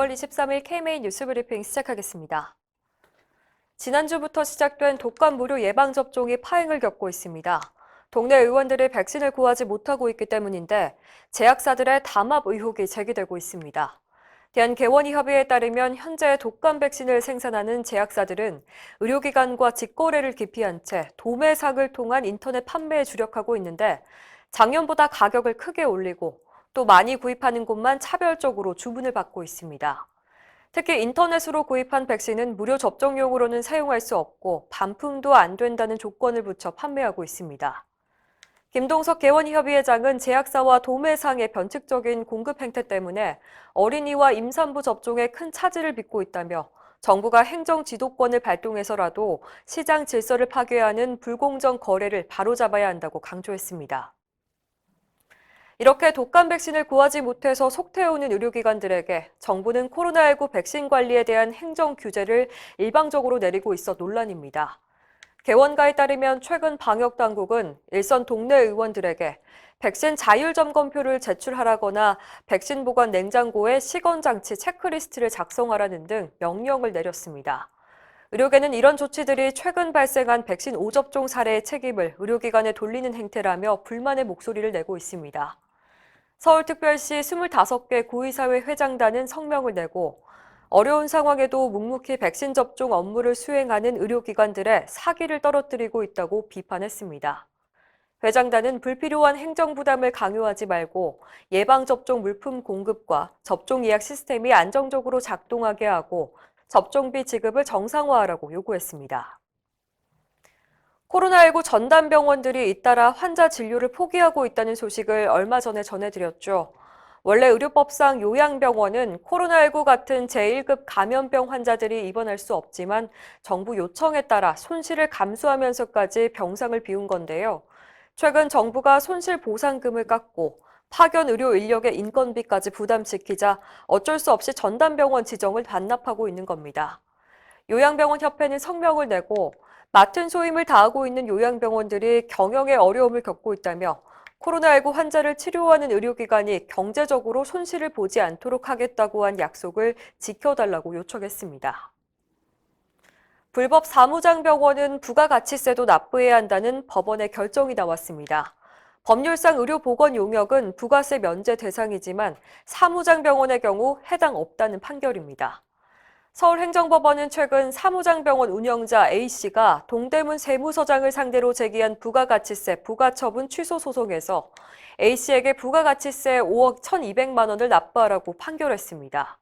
9월 23일 KMA 뉴스 브리핑 시작하겠습니다. 지난주부터 시작된 독감 무료 예방 접종이 파행을 겪고 있습니다. 동네 의원들이 백신을 구하지 못하고 있기 때문인데 제약사들의 담합 의혹이 제기되고 있습니다. 대한개원의협의회에 따르면 현재 독감 백신을 생산하는 제약사들은 의료기관과 직거래를 기피한 채 도매상을 통한 인터넷 판매에 주력하고 있는데 작년보다 가격을 크게 올리고 또 많이 구입하는 곳만 차별적으로 주문을 받고 있습니다. 특히 인터넷으로 구입한 백신은 무료 접종용으로는 사용할 수 없고 반품도 안 된다는 조건을 붙여 판매하고 있습니다. 김동석 개원협의회장은 제약사와 도매상의 변칙적인 공급 행태 때문에 어린이와 임산부 접종에 큰 차질을 빚고 있다며 정부가 행정 지도권을 발동해서라도 시장 질서를 파괴하는 불공정 거래를 바로잡아야 한다고 강조했습니다. 이렇게 독감 백신을 구하지 못해서 속태우는 의료기관들에게 정부는 코로나19 백신 관리에 대한 행정 규제를 일방적으로 내리고 있어 논란입니다. 개원가에 따르면 최근 방역 당국은 일선 동네 의원들에게 백신 자율 점검표를 제출하라거나 백신 보관 냉장고에 시건 장치 체크리스트를 작성하라는 등 명령을 내렸습니다. 의료계는 이런 조치들이 최근 발생한 백신 오접종 사례의 책임을 의료기관에 돌리는 행태라며 불만의 목소리를 내고 있습니다. 서울특별시 25개 고의사회 회장단은 성명을 내고 어려운 상황에도 묵묵히 백신 접종 업무를 수행하는 의료기관들의 사기를 떨어뜨리고 있다고 비판했습니다. 회장단은 불필요한 행정 부담을 강요하지 말고 예방접종 물품 공급과 접종 예약 시스템이 안정적으로 작동하게 하고 접종비 지급을 정상화하라고 요구했습니다. 코로나19 전담 병원들이 잇따라 환자 진료를 포기하고 있다는 소식을 얼마 전에 전해드렸죠. 원래 의료법상 요양병원은 코로나19 같은 제1급 감염병 환자들이 입원할 수 없지만 정부 요청에 따라 손실을 감수하면서까지 병상을 비운 건데요. 최근 정부가 손실 보상금을 깎고 파견 의료 인력의 인건비까지 부담시키자 어쩔 수 없이 전담병원 지정을 반납하고 있는 겁니다. 요양병원 협회는 성명을 내고 맡은 소임을 다하고 있는 요양병원들이 경영에 어려움을 겪고 있다며 코로나19 환자를 치료하는 의료기관이 경제적으로 손실을 보지 않도록 하겠다고 한 약속을 지켜달라고 요청했습니다. 불법 사무장병원은 부가가치세도 납부해야 한다는 법원의 결정이 나왔습니다. 법률상 의료보건 용역은 부가세 면제 대상이지만 사무장병원의 경우 해당 없다는 판결입니다. 서울행정법원은 최근 사무장병원 운영자 A씨가 동대문 세무서장을 상대로 제기한 부가가치세 부가처분 취소 소송에서 A씨에게 부가가치세 5억 1,200만 원을 납부하라고 판결했습니다.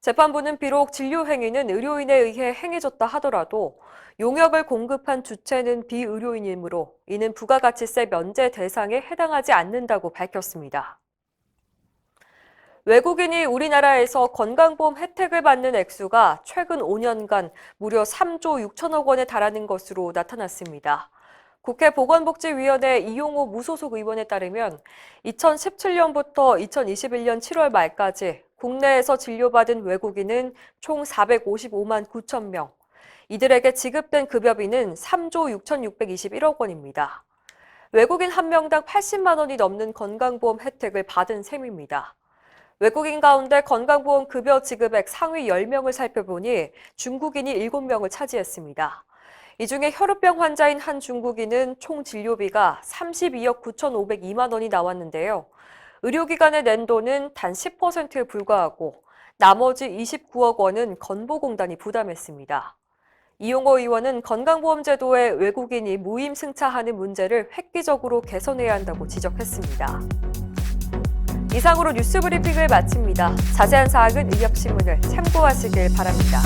재판부는 비록 진료 행위는 의료인에 의해 행해졌다 하더라도 용역을 공급한 주체는 비의료인이므로 이는 부가가치세 면제 대상에 해당하지 않는다고 밝혔습니다. 외국인이 우리나라에서 건강보험 혜택을 받는 액수가 최근 5년간 무려 3조 6천억 원에 달하는 것으로 나타났습니다. 국회 보건복지위원회 이용호 무소속 의원에 따르면 2017년부터 2021년 7월 말까지 국내에서 진료받은 외국인은 총 455만 9천 명. 이들에게 지급된 급여비는 3조 6,621억 원입니다. 외국인 한 명당 80만 원이 넘는 건강보험 혜택을 받은 셈입니다. 외국인 가운데 건강보험 급여 지급액 상위 10명을 살펴보니 중국인이 7명을 차지했습니다. 이 중에 혈우병 환자인 한 중국인은 총 진료비가 32억 9,502만 원이 나왔는데요. 의료기관에 낸 돈은 단 10%에 불과하고 나머지 29억 원은 건보공단이 부담했습니다. 이용호 의원은 건강보험제도에 외국인이 무임 승차하는 문제를 획기적으로 개선해야 한다고 지적했습니다. 이상으로 뉴스 브리핑을 마칩니다. 자세한 사항은 의협신문을 참고하시길 바랍니다.